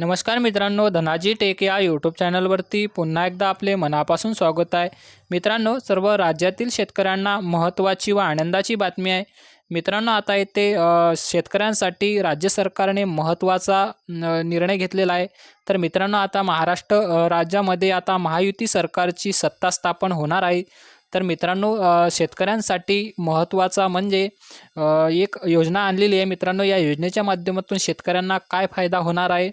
नमस्कार मित्रांनो धनाजी टेक या यूट्यूब चॅनलवरती पुन्हा एकदा आपले मनापासून स्वागत आहे. मित्रांनो सर्व राज्यातील शेतकऱ्यांना महत्त्वाची व आनंदाची बातमी आहे. मित्रांनो आता येथे शेतकऱ्यांसाठी राज्य सरकारने महत्त्वाचा निर्णय घेतलेला आहे. तर मित्रांनो आता महाराष्ट्र राज्यामध्ये आता महायुती सरकारची सत्ता स्थापन होणार आहे. तर मित्रांनो शेतकऱ्यांसाठी महत्त्वाचा म्हणजे एक योजना आणलेली आहे. मित्रांनो या योजनेच्या माध्यमातून शेतकऱ्यांना काय फायदा होणार आहे?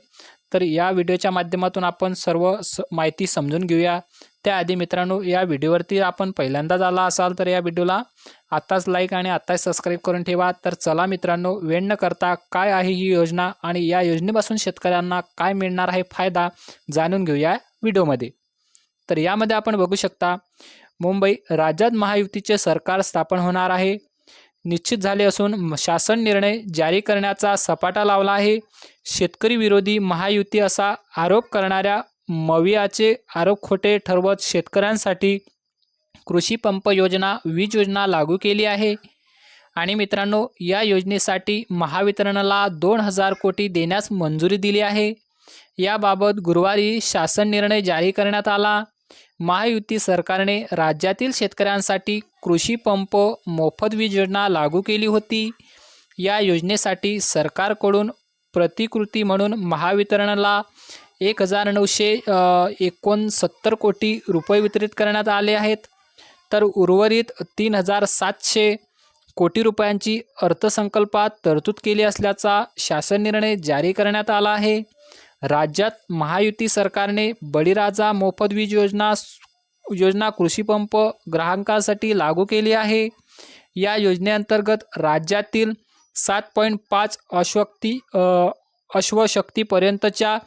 तर या व्हिडिओच्या माध्यमातून आपण सर्व स माहिती समजून घेऊया. त्याआधी मित्रांनो या व्हिडिओवरती आपण पहिल्यांदाच आला असाल तर या व्हिडिओला आत्ताच लाईक आणि आत्ताच सबस्क्राईब करून ठेवा. तर चला मित्रांनो वेळ न करता काय आहे ही योजना आणि या योजनेपासून शेतकऱ्यांना काय मिळणार आहे फायदा जाणून घेऊया व्हिडिओमध्ये. तर यामध्ये आपण बघू शकता मुंबई राज्यात महायुतीचे सरकार स्थापन होणार आहे. निश्चित झाले असून म- शासन निर्णय जारी करण्याचा सपाटा लावला आहे. शेतकरी विरोधी महायुती असा आरोप करणाऱ्या मवियाचे आरोप खोटे ठरवत शेतकऱ्यांसाठी कृषी पंप योजना वीज योजना लागू केली आहे. आणि मित्रांनो या योजनेसाठी महावितरणला दोन हजार कोटी देण्यास मंजुरी दिली आहे. याबाबत गुरुवारी शासन निर्णय जारी करण्यात आला. महायुती सरकारने राज्यातील शेतकऱ्यांसाठी कृषी पंप मोफत वीज योजना लागू केली होती. या योजनेसाठी सरकारकडून प्रतिकृती म्हणून महावितरणला एक हजार नऊशे एकोणसत्तर कोटी रुपये वितरित करण्यात आले आहेत. तर उर्वरित तीन हजार सातशे कोटी रुपयांची अर्थसंकल्पात तरतूद केली असल्याचा शासन निर्णय जारी करण्यात आला आहे. राज्यात महायुती सरकारने बळीराजा मोफत वीज योजना योजना कृषीपंप ग्राहकांसाठी लागू केली आहे. या योजनेअंतर्गत राज्यातील सात पॉईंट पाच अश्वक्ती अश्वशक्तीपर्यंतच्या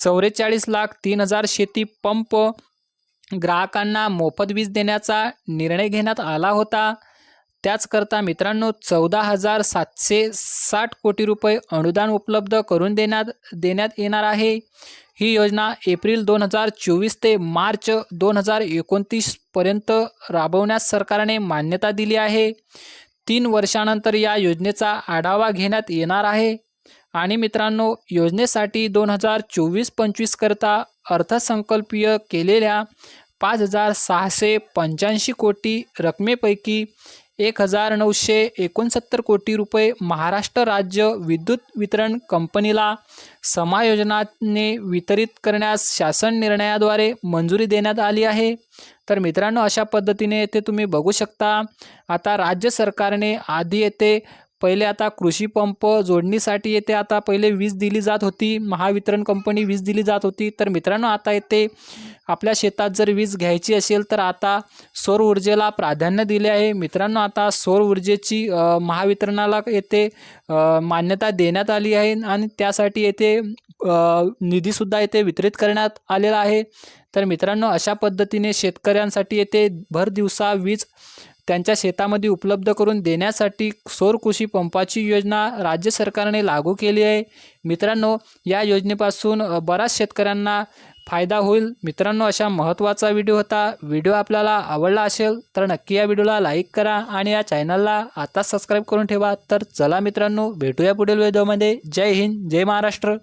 चौवेचाळीस लाख तीन हजार शेती पंप ग्राहकांना मोफत वीज देण्याचा निर्णय घेण्यात आला होता. त्याचकरता मित्रांनो चौदा हजार सातशे साठ कोटी रुपये अनुदान उपलब्ध करून देण्यात देण्यात येणार आहे. ही योजना एप्रिल दोन हजार चोवीस ते मार्च दोन हजार एकोणतीसपर्यंत राबवण्यास सरकारने मान्यता दिली आहे. तीन वर्षानंतर या योजनेचा आढावा घेण्यात येणार आहे. आणि मित्रांनो योजनेसाठी दोन हजार चोवीस पंचवीसकरता अर्थसंकल्पीय केलेल्या पाच हजार सहाशे पंच्याऐंशी कोटी रकमेपैकी एक हजार नऊशे एकोणसत्तर कोटी रुपये महाराष्ट्र राज्य विद्युत वितरण कंपनीला समायोजनाने वितरित करण्यास शासन निर्णयाद्वारे मंजुरी देण्यात आली आहे. तर मित्रांनो अशा पद्धतीने येथे तुम्ही बघू शकता आता राज्य सरकारने आधी येथे पहिले आता कृषी पंप जोडणीसाठी येथे आता पहिले वीज दिली जात होती. महावितरण कंपनी वीज दिली जात होती. तर मित्रांनो आता येथे आपल्या शेतात जर वीज घ्यायची असेल तर आता सौर ऊर्जेला प्राधान्य दिले आहे. मित्रांनो आता सौर ऊर्जेची महावितरणाला येथे मान्यता देण्यात आली आहे आणि त्यासाठी येथे निधीसुद्धा येथे वितरित करण्यात आलेला आहे. तर मित्रांनो अशा पद्धतीने शेतकऱ्यांसाठी येथे भर दिवसा वीज त्यांच्या शेतामध्ये उपलब्ध करून देण्यासाठी सौर कृषी पंपाची योजना राज्य सरकारने लागू केली आहे. मित्रांनो या योजनेपासून बऱ्याच शेतकऱ्यांना फायदा होईल. मित्रांनो अशा महत्त्वाचा व्हिडिओ होता. व्हिडिओ आपल्याला आवडला असेल तर नक्की या व्हिडिओला लाईक करा आणि या चॅनलला आता सबस्क्राईब करून ठेवा. तर चला मित्रांनो भेटूया पुढील व्हिडिओमध्ये. जय हिंद जय महाराष्ट्र.